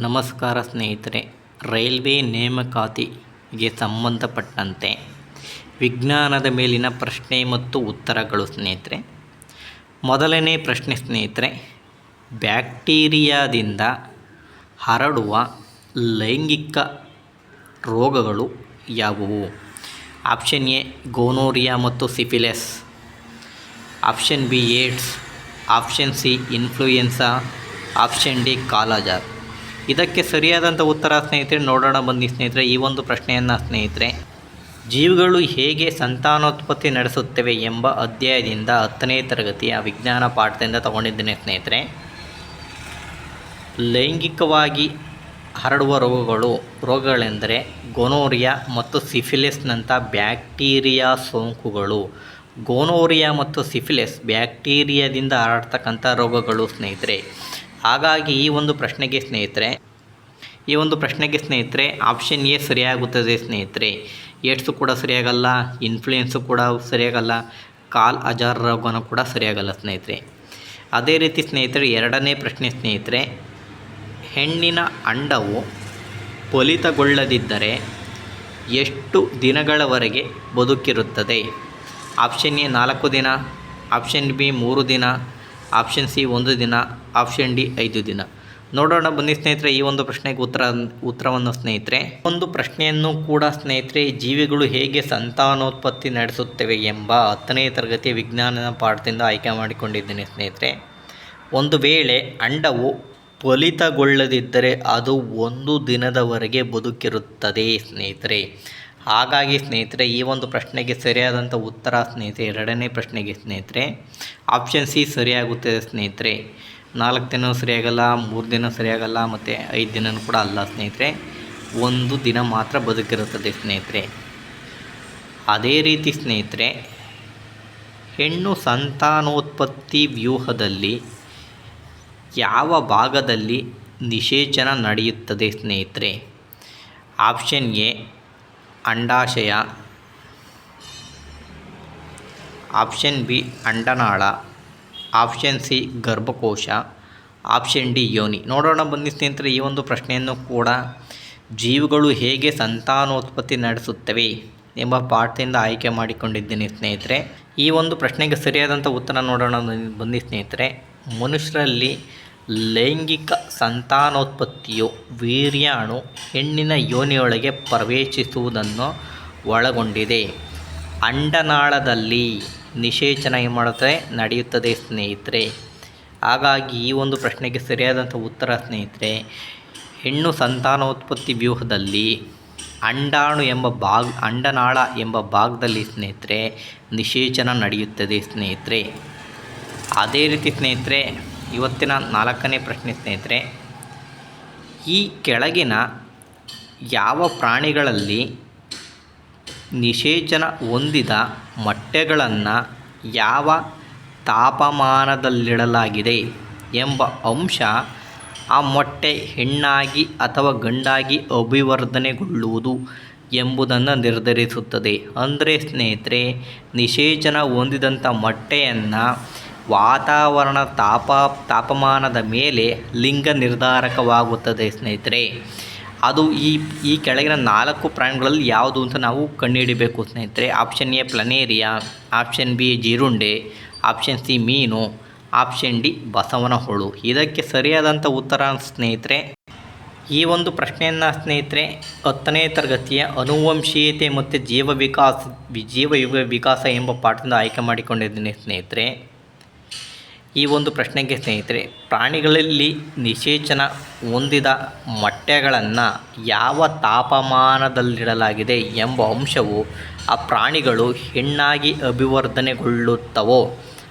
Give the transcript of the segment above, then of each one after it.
ನಮಸ್ಕಾರ ಸ್ನೇಹಿತರೆ, ರೈಲ್ವೆ ನೇಮಕಾತಿಗೆ ಸಂಬಂಧಪಟ್ಟಂತೆ ವಿಜ್ಞಾನದ ಮೇಲಿನ ಪ್ರಶ್ನೆ ಮತ್ತು ಉತ್ತರಗಳು ಸ್ನೇಹಿತರೆ. ಮೊದಲನೇ ಪ್ರಶ್ನೆ ಸ್ನೇಹಿತರೆ, ಬ್ಯಾಕ್ಟೀರಿಯಾದಿಂದ ಹರಡುವ ಲೈಂಗಿಕ ರೋಗಗಳು ಯಾವುವು? ಆಪ್ಷನ್ ಎ, ಗೋನೋರಿಯಾ ಮತ್ತು syphilis. Option B, AIDS. Option C, influenza. Option D, ಕಾಲಾಜಾರ್. ಇದಕ್ಕೆ ಸರಿಯಾದಂಥ ಉತ್ತರ ಸ್ನೇಹಿತರೆ, ನೋಡೋಣ ಬನ್ನಿ ಸ್ನೇಹಿತರೆ, ಈ ಒಂದು ಪ್ರಶ್ನೆಯನ್ನು ಸ್ನೇಹಿತರೆ. ಜೀವಿಗಳು ಹೇಗೆ ಸಂತಾನೋತ್ಪತ್ತಿ ನಡೆಸುತ್ತವೆ ಎಂಬ ಅಧ್ಯಾಯದಿಂದ ಹತ್ತನೇ ತರಗತಿಯ ವಿಜ್ಞಾನ ಪಾಠದಿಂದ ತಗೊಂಡಿದ್ದೇನೆ ಸ್ನೇಹಿತರೆ. ಲೈಂಗಿಕವಾಗಿ ಹರಡುವ ರೋಗಗಳು, ರೋಗಗಳೆಂದರೆ ಗೊನೋರಿಯಾ ಮತ್ತು ಸಿಫಿಲಿಸ್ನಂಥ ಬ್ಯಾಕ್ಟೀರಿಯಾ ಸೋಂಕುಗಳು. ಗೋನೋರಿಯಾ ಮತ್ತು ಸಿಫಿಲಿಸ್ ಬ್ಯಾಕ್ಟೀರಿಯಾದಿಂದ ಹರಡ್ತಕ್ಕಂಥ ರೋಗಗಳು ಸ್ನೇಹಿತರೆ. ಹಾಗಾಗಿ ಈ ಒಂದು ಪ್ರಶ್ನೆಗೆ ಸ್ನೇಹಿತರೆ, ಈ ಒಂದು ಪ್ರಶ್ನೆಗೆ ಸ್ನೇಹಿತರೆ ಆಪ್ಷನ್ ಎ ಸರಿಯಾಗುತ್ತದೆ ಸ್ನೇಹಿತರೆ. ಏಡ್ಸು ಕೂಡ ಸರಿಯಾಗಲ್ಲ ಇನ್ಫ್ಲೂಯೆನ್ಸು ಕೂಡ ಸರಿಯಾಗಲ್ಲ, ಕಾಲ್ ಅಜಾರ್ ರೋಗನೂ ಕೂಡ ಸರಿಯಾಗಲ್ಲ ಸ್ನೇಹಿತರೆ. ಅದೇ ರೀತಿ ಸ್ನೇಹಿತರೆ, ಎರಡನೇ ಪ್ರಶ್ನೆ ಸ್ನೇಹಿತರೆ, ಹೆಣ್ಣಿನ ಅಂಡವು ಫಲಿತಗೊಳ್ಳದಿದ್ದರೆ ಎಷ್ಟು ದಿನಗಳವರೆಗೆ ಬದುಕಿರುತ್ತದೆ? ಆಪ್ಷನ್ ಎ ನಾಲ್ಕು ದಿನ ಆಪ್ಷನ್ ಬಿ ಮೂರು ದಿನ ಆಪ್ಷನ್ ಸಿ ಒಂದು ದಿನ, ಆಪ್ಷನ್ ಡಿ ಐದು ದಿನ. ನೋಡೋಣ ಬನ್ನಿ ಸ್ನೇಹಿತರೆ, ಈ ಒಂದು ಪ್ರಶ್ನೆಗೆ ಉತ್ತರ, ಉತ್ತರವನ್ನು ಸ್ನೇಹಿತರೆ. ಒಂದು ಪ್ರಶ್ನೆಯನ್ನು ಕೂಡ ಸ್ನೇಹಿತರೆ, ಜೀವಿಗಳು ಹೇಗೆ ಸಂತಾನೋತ್ಪತ್ತಿ ನಡೆಸುತ್ತವೆ ಎಂಬ ಹತ್ತನೇ ತರಗತಿಯ ವಿಜ್ಞಾನದ ಪಾಠದಿಂದ ಆಯ್ಕೆ ಮಾಡಿಕೊಂಡಿದ್ದೇನೆ ಸ್ನೇಹಿತರೆ. ಒಂದು ವೇಳೆ ಅಂಡವು ಫಲಿತಗೊಳ್ಳದಿದ್ದರೆ ಅದು ಒಂದು ದಿನದವರೆಗೆ ಬದುಕಿರುತ್ತದೆ ಸ್ನೇಹಿತರೆ. ಹಾಗಾಗಿ ಸ್ನೇಹಿತರೆ, ಈ ಒಂದು ಪ್ರಶ್ನೆಗೆ ಸರಿಯಾದಂಥ ಉತ್ತರ ಸ್ನೇಹಿತರೆ, ಎರಡನೇ ಪ್ರಶ್ನೆಗೆ ಸ್ನೇಹಿತರೆ ಆಪ್ಷನ್ ಸಿ ಸರಿಯಾಗುತ್ತದೆ ಸ್ನೇಹಿತರೆ. ನಾಲ್ಕು ದಿನ ಸರಿಯಾಗಲ್ಲ, ಮೂರು ದಿನ ಸರಿಯಾಗಲ್ಲ, ಮತ್ತು ಐದು ದಿನವೂ ಕೂಡ ಅಲ್ಲ ಸ್ನೇಹಿತರೆ. ಒಂದು ದಿನ ಮಾತ್ರ ಬದುಕಿರುತ್ತದೆ ಸ್ನೇಹಿತರೆ. ಅದೇ ರೀತಿ ಸ್ನೇಹಿತರೆ, ಹೆಣ್ಣು ಸಂತಾನೋತ್ಪತ್ತಿ ವ್ಯೂಹದಲ್ಲಿ ಯಾವ ಭಾಗದಲ್ಲಿ ನಿಷೇಚನ ನಡೆಯುತ್ತದೆ ಸ್ನೇಹಿತರೆ? ಆಪ್ಷನ್ ಎ ಅಂಡಾಶಯ. ಆಪ್ಷನ್ ಬಿ, ಅಂಡನಾಳ. ಆಪ್ಷನ್ ಸಿ, ಗರ್ಭಕೋಶ. ಆಪ್ಷನ್ ಡಿ, ಯೋನಿ. ನೋಡೋಣ ಬನ್ನಿ ಸ್ನೇಹಿತರೆ, ಈ ಒಂದು ಪ್ರಶ್ನೆಯನ್ನು ಕೂಡ ಜೀವಿಗಳು ಹೇಗೆ ಸಂತಾನೋತ್ಪತ್ತಿ ನಡೆಸುತ್ತವೆ ಎಂಬ ಪಾಠದಿಂದ ಆಯ್ಕೆ ಮಾಡಿಕೊಂಡಿದ್ದೀನಿ ಸ್ನೇಹಿತರೆ. ಈ ಒಂದು ಪ್ರಶ್ನೆಗೆ ಸರಿಯಾದಂಥ ಉತ್ತರ ನೋಡೋಣ ಬನ್ನಿ ಸ್ನೇಹಿತರೆ. ಮನುಷ್ಯರಲ್ಲಿ ಲೈಂಗಿಕ ಸಂತಾನೋತ್ಪತ್ತಿಯು ವೀರ್ಯಾಣು ಹೆಣ್ಣಿನ ಯೋನಿಯೊಳಗೆ ಪ್ರವೇಶಿಸುವುದನ್ನು ಒಳಗೊಂಡಿದೆ. ಅಂಡನಾಳದಲ್ಲಿ ನಿಷೇಚನ ಏನು ಮಾಡುತ್ತೆ ನಡೆಯುತ್ತದೆ ಸ್ನೇಹಿತರೆ. ಹಾಗಾಗಿ ಈ ಒಂದು ಪ್ರಶ್ನೆಗೆ ಸರಿಯಾದಂಥ ಉತ್ತರ ಸ್ನೇಹಿತರೆ, ಹೆಣ್ಣು ಸಂತಾನೋತ್ಪತ್ತಿ ವ್ಯೂಹದಲ್ಲಿ ಅಂಡಾಣು ಎಂಬ ಭಾಗ, ಅಂಡನಾಳ ಎಂಬ ಭಾಗದಲ್ಲಿ ಸ್ನೇಹಿತರೆ ನಿಷೇಚನ ನಡೆಯುತ್ತದೆ ಸ್ನೇಹಿತರೆ. ಅದೇ ರೀತಿ ಸ್ನೇಹಿತರೆ ಇವತ್ತಿನ ನಾಲ್ಕನೇ ಪ್ರಶ್ನೆ ಸ್ನೇಹಿತರೆ, ಈ ಕೆಳಗಿನ ಯಾವ ಪ್ರಾಣಿಗಳಲ್ಲಿ ನಿಷೇಚನ ಹೊಂದಿದ ಮೊಟ್ಟೆಗಳನ್ನು ಯಾವ ತಾಪಮಾನದಲ್ಲಿಡಲಾಗಿದೆ ಎಂಬ ಅಂಶ ಆ ಮೊಟ್ಟೆ ಹೆಣ್ಣಾಗಿ ಅಥವಾ ಗಂಡಾಗಿ ಅಭಿವರ್ಧನೆಗೊಳ್ಳುವುದು ಎಂಬುದನ್ನು ನಿರ್ಧರಿಸುತ್ತದೆ. ಅಂದರೆ ಸ್ನೇಹಿತರೆ, ನಿಷೇಚನ ಹೊಂದಿದಂಥ ಮೊಟ್ಟೆಯನ್ನು ವಾತಾವರಣ ತಾಪ, ತಾಪಮಾನದ ಮೇಲೆ ಲಿಂಗ ನಿರ್ಧಾರಕವಾಗುತ್ತದೆ ಸ್ನೇಹಿತರೆ. ಅದು ಈ ಈ ಕೆಳಗಿನ ನಾಲ್ಕು ಪ್ರಾಣಿಗಳಲ್ಲಿ ಯಾವುದು ಅಂತ ನಾವು ಕಂಡುಹಿಡಿಬೇಕು ಸ್ನೇಹಿತರೆ. Option A planaria option B ಜೀರುಂಡೆ ಆಪ್ಷನ್ ಸಿ ಮೀನು ಆಪ್ಷನ್ ಡಿ ಬಸವನ ಹುಳು ಇದಕ್ಕೆ ಸರಿಯಾದಂಥ ಉತ್ತರ ಸ್ನೇಹಿತರೆ, ಈ ಒಂದು ಪ್ರಶ್ನೆಯನ್ನು ಸ್ನೇಹಿತರೆ, ಹತ್ತನೇ ತರಗತಿಯ ಅನುವಂಶೀಯತೆ ಮತ್ತು ಜೀವ ವಿಕಾಸ, ಜೀವ ಯುಗ ವಿಕಾಸ ಎಂಬ ಪಾಠದಿಂದ ಆಯ್ಕೆ ಮಾಡಿಕೊಂಡಿದ್ದೀನಿ ಸ್ನೇಹಿತರೆ. ಈ ಒಂದು ಪ್ರಶ್ನೆಗೆ ಸ್ನೇಹಿತರೆ, ಪ್ರಾಣಿಗಳಲ್ಲಿ ನಿಶೇಚನ ಹೊಂದಿದ ಮೊಟ್ಟೆಗಳನ್ನು ಯಾವ ತಾಪಮಾನದಲ್ಲಿಡಲಾಗಿದೆ ಎಂಬ ಅಂಶವು ಆ ಪ್ರಾಣಿಗಳು ಹೆಣ್ಣಾಗಿ ಅಭಿವರ್ಧನೆಗೊಳ್ಳುತ್ತವೋ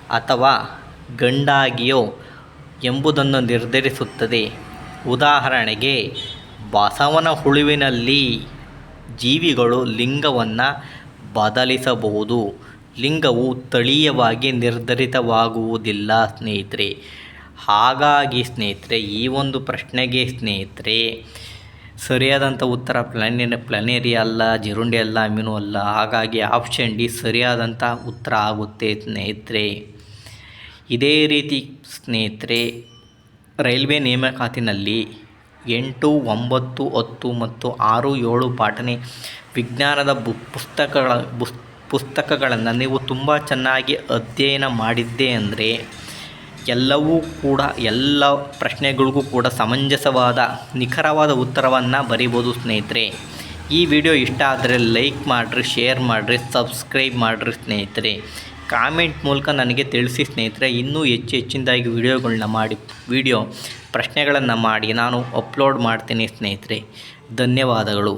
ಅಥವಾ ಗಂಡಾಗಿಯೋ ಎಂಬುದನ್ನು ನಿರ್ಧರಿಸುತ್ತದೆ. ಉದಾಹರಣೆಗೆ, ಬಸವನ ಹುಳುವಿನಲ್ಲಿ ಜೀವಿಗಳು ಲಿಂಗವನ್ನು ಬದಲಿಸಬಹುದು. ಲಿಂಗವು ತಳೀಯವಾಗಿ ನಿರ್ಧರಿತವಾಗುವುದಿಲ್ಲ ಸ್ನೇಹಿತರೆ. ಹಾಗಾಗಿ ಸ್ನೇಹಿತರೆ, ಈ ಒಂದು ಪ್ರಶ್ನೆಗೆ ಸ್ನೇಹಿತರೆ, ಸರಿಯಾದಂಥ ಉತ್ತರ ಪ್ಲನೆ ಪ್ಲನೇರಿ ಅಲ್ಲ, ಜಿರುಂಡೆ ಅಲ್ಲ ಮೀನು ಅಲ್ಲ, ಹಾಗಾಗಿ ಆಪ್ಷನ್ ಡಿ ಸರಿಯಾದಂಥ ಉತ್ತರ ಆಗುತ್ತೆ ಸ್ನೇಹಿತರೆ. ಇದೇ ರೀತಿ ಸ್ನೇಹಿತರೆ, ರೈಲ್ವೆ ನೇಮಕಾತಿನಲ್ಲಿ ಎಂಟು, ಒಂಬತ್ತು, ಹತ್ತು ಮತ್ತು ಆರು, ಏಳು ಪಾಠನೆ ವಿಜ್ಞಾನದ ಬು, ಪುಸ್ತಕಗಳ, ಬುಸ್ ಪುಸ್ತಕಗಳನ್ನು ನೀವು ತುಂಬ ಚೆನ್ನಾಗಿ ಅಧ್ಯಯನ ಮಾಡಿದ್ದೆ ಅಂದರೆ ಎಲ್ಲವೂ ಕೂಡ, ಎಲ್ಲ ಪ್ರಶ್ನೆಗಳಿಗೂ ಕೂಡ ಸಮಂಜಸವಾದ, ನಿಖರವಾದ ಉತ್ತರವನ್ನು ಬರಿಬೋದು ಸ್ನೇಹಿತರೆ. ಈ ವಿಡಿಯೋ ಇಷ್ಟ ಆದರೆ ಲೈಕ್ ಮಾಡಿರಿ, ಶೇರ್ ಮಾಡಿರಿ, ಸಬ್ಸ್ಕ್ರೈಬ್ ಮಾಡಿರಿ ಸ್ನೇಹಿತರೆ. ಕಾಮೆಂಟ್ ಮೂಲಕ ನನಗೆ ತಿಳಿಸಿ ಸ್ನೇಹಿತರೆ, ಇನ್ನೂ ಹೆಚ್ಚು ಹೆಚ್ಚಿನದಾಗಿ ವಿಡಿಯೋಗಳನ್ನ ಮಾಡಿ, ವಿಡಿಯೋ ಪ್ರಶ್ನೆಗಳನ್ನು ಮಾಡಿ ನಾನು ಅಪ್ಲೋಡ್ ಮಾಡ್ತೀನಿ ಸ್ನೇಹಿತರೆ. ಧನ್ಯವಾದಗಳು.